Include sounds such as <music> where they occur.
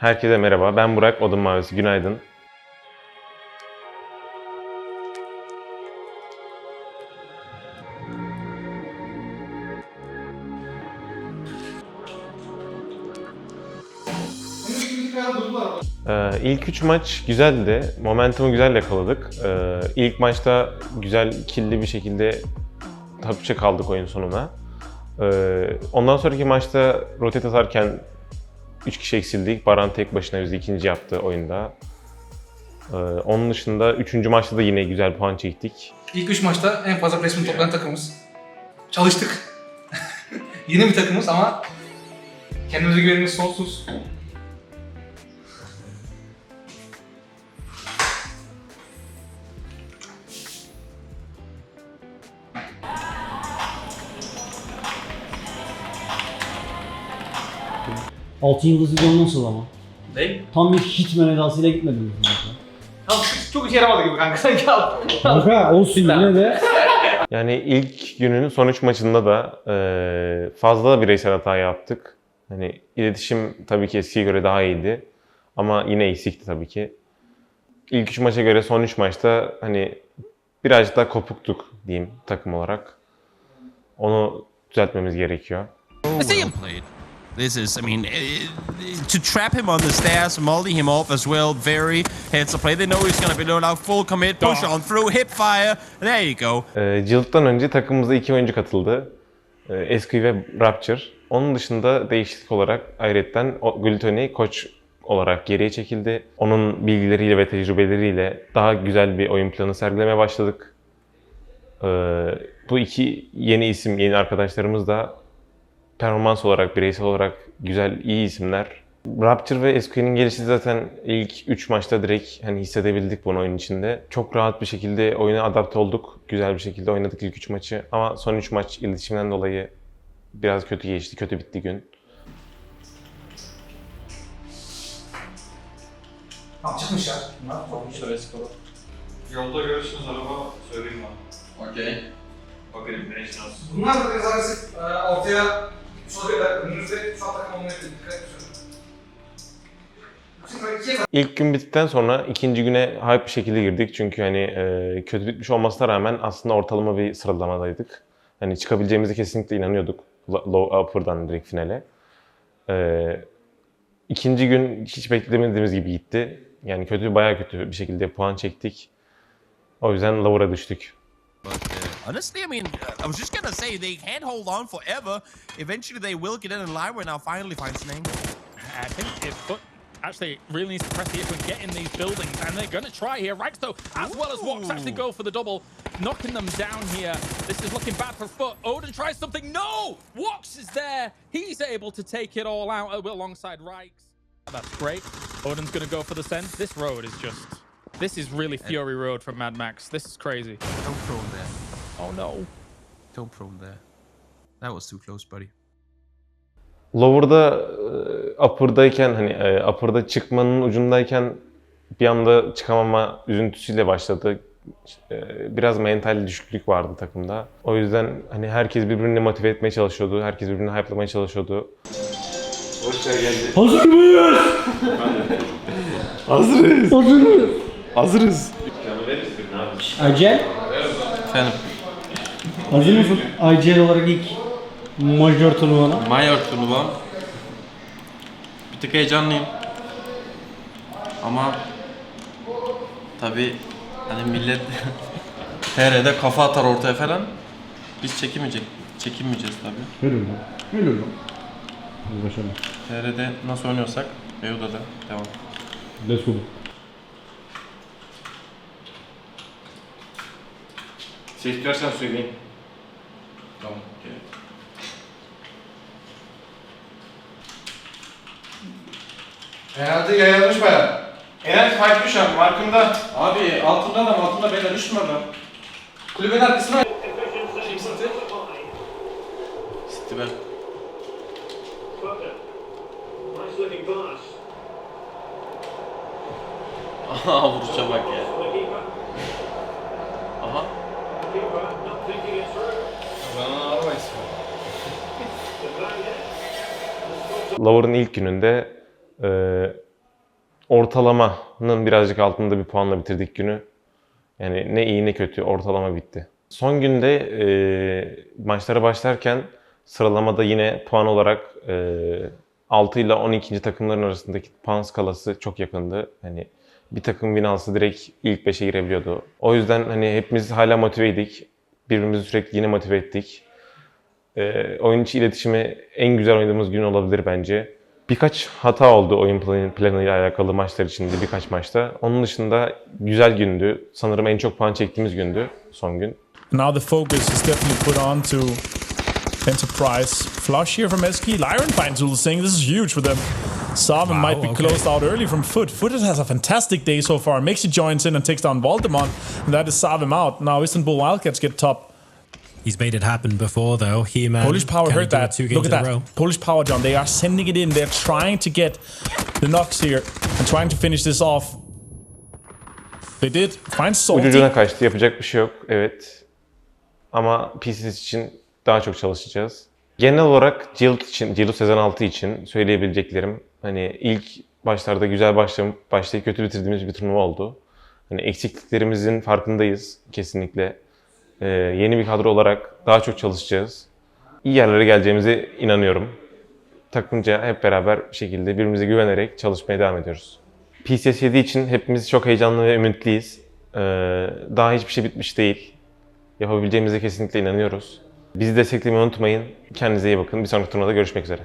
Herkese merhaba, ben Burak Odun Mavisi, günaydın. Ee, ilk üç maç güzeldi. Momentumu güzel yakaladık. Ee, ilk maçta güzel, killi bir şekilde hafifçe kaldık oyun sonuna. Ee, ondan sonraki maçta rotate atarken 3 kişi eksildik. Baran tek başına bizi ikinci yaptı oyunda. Ee, onun dışında 3. maçta da yine güzel puan çektik. İlk üç maçta en fazla placement toplayan takımımız. Çalıştık. <laughs> Yeni bir takımız ama kendimize güvenimiz sonsuz. Altın yıldız videom nasıl ama? Değil. Tam bir hitman edasıyla gitmediniz zaten. Tamam çok işe yaramadı gibi kanka sanki al. Kanka olsun yine de. <laughs> Yani ilk günün son 3 maçında da e, fazla da bireysel hata yaptık. Hani iletişim tabii ki eskiye göre daha iyiydi. Ama yine eksikti tabii ki. İlk 3 maça göre son 3 maçta hani birazcık daha kopuktuk diyeyim takım olarak. Onu düzeltmemiz gerekiyor. well played. This is, I mean, eh, to trap him on the stairs, multi him off as well, very heads up play. They know he's going to be loaded out, full commit, push on through, hip fire. There you go. E, Cılt'tan önce takımımıza iki oyuncu katıldı. E, Eski ve Rapture. Onun dışında değişiklik olarak ayrıca Glutoni koç olarak geriye çekildi. Onun bilgileriyle ve tecrübeleriyle daha güzel bir oyun planı sergilemeye başladık. E, bu iki yeni isim, yeni arkadaşlarımız da performans olarak, bireysel olarak güzel, iyi isimler. Rapture ve SQ'nin gelişi zaten ilk 3 maçta direkt hani hissedebildik bunu oyun içinde. Çok rahat bir şekilde oyuna adapte olduk. Güzel bir şekilde oynadık ilk 3 maçı. Ama son 3 maç iletişimden dolayı biraz kötü geçti, kötü bitti gün. Tamam çıkmışlar. Bunlar. Yolda görürsünüz araba söyleyeyim bana. Okey. Bakayım ne olsun. Bunlar da biraz e, ortaya ikiye İlk gün bittikten sonra ikinci güne hype bir şekilde girdik. Çünkü hani e, kötü bitmiş olmasına rağmen aslında ortalama bir sıralamadaydık. Hani çıkabileceğimize kesinlikle inanıyorduk. Lo- Low upper'dan direkt finale. E, ikinci gün hiç beklemediğimiz gibi gitti. Yani kötü, bayağı kötü bir şekilde puan çektik. O yüzden lower'a düştük. Uh, honestly, I mean, uh, I was just going to say they can't hold on forever. Eventually, they will get in a line where now finally finds an angle. I think if Foot actually really needs to press the issue and get in these buildings, and they're going to try here. Right, though, as well as Wox actually go for the double, knocking them down here. This is looking bad for Foot. Odin tries something. No! Wox is there. He's able to take it all out uh, alongside Rikes. That's great. Odin's going to go for the send. This road is just. This is really Fury Road from Mad Max. This is crazy. Don't prone there. Oh no. Don't prone there. That was too close, buddy. Lower'da e, upper'dayken hani e, upper'da çıkmanın ucundayken bir anda çıkamama üzüntüsüyle başladı. E, biraz mental düşüklük vardı takımda. O yüzden hani herkes birbirini motive etmeye çalışıyordu. Herkes birbirini hype'lamaya çalışıyordu. Hazır mıyız? Hazırız. Hazır mıyız? Hazırız. Acel. Efendim, Hazır mısın? Acel olarak ilk majör turnuvana. Mayor turnuvam. Bir tık heyecanlıyım. Ama tabi hani millet <laughs> TR'de kafa atar ortaya falan. Biz çekinmeyecek, çekinmeyeceğiz tabi. Lan. Helal lan. Hadi başlayalım. TR'de nasıl oynuyorsak EU'da da devam. Let's go. Şey söyleyeyim. Tamam. Okey. Herhalde yayılmış bayağı. Eren fight düş abi markında. Abi altında adam altında beyler düşme adam. Kulübenin arkasına Sitti ben. Nice looking pass. Aha vuruşa bak ya. There. Lower'ın ilk gününde e, ortalamanın birazcık altında bir puanla bitirdik günü. Yani ne iyi ne kötü ortalama bitti. Son günde e, maçlara başlarken sıralamada yine puan olarak e, 6 ile 12. takımların arasındaki puan skalası çok yakındı. Hani bir takım win alsa direkt ilk 5'e girebiliyordu. O yüzden hani hepimiz hala motiveydik. Birbirimizi sürekli yine motive ettik. E, oyun içi iletişimi en güzel oynadığımız gün olabilir bence. Birkaç hata oldu oyun planı, planıyla alakalı maçlar içinde birkaç maçta. Onun dışında güzel gündü. Sanırım en çok puan çektiğimiz gündü son gün. Now the focus is definitely put on to Enterprise. Flush here from SK. Lyron finds. This is huge for them. Savin might be okay. closed out early from Foot. Foot has a fantastic day so far. Makes Mixi joins in and takes down Voldemort. And that is Savim out. Now Istanbul Wildcats get top. He's made it happen before, though. He man. Polish Power can heard that. Two Look at in a row. that. Polish Power, John. They are sending it in. They're trying to get the knocks here and trying to finish this off. They did. Find Salty. Ucucuna kaçtı. Yapacak bir şey yok. Evet. Ama PCS için daha çok çalışacağız. Genel olarak Jilt için, Jilt sezon 6 için söyleyebileceklerim hani ilk başlarda güzel başlayıp başlayıp kötü bitirdiğimiz bir turnuva oldu. Hani eksikliklerimizin farkındayız kesinlikle. Ee, yeni bir kadro olarak daha çok çalışacağız. İyi yerlere geleceğimize inanıyorum. Takımca hep beraber bir şekilde birbirimize güvenerek çalışmaya devam ediyoruz. PCS 7 için hepimiz çok heyecanlı ve ümitliyiz. Ee, daha hiçbir şey bitmiş değil. Yapabileceğimize kesinlikle inanıyoruz. Bizi desteklemeyi unutmayın. Kendinize iyi bakın. Bir sonraki turnuvada görüşmek üzere.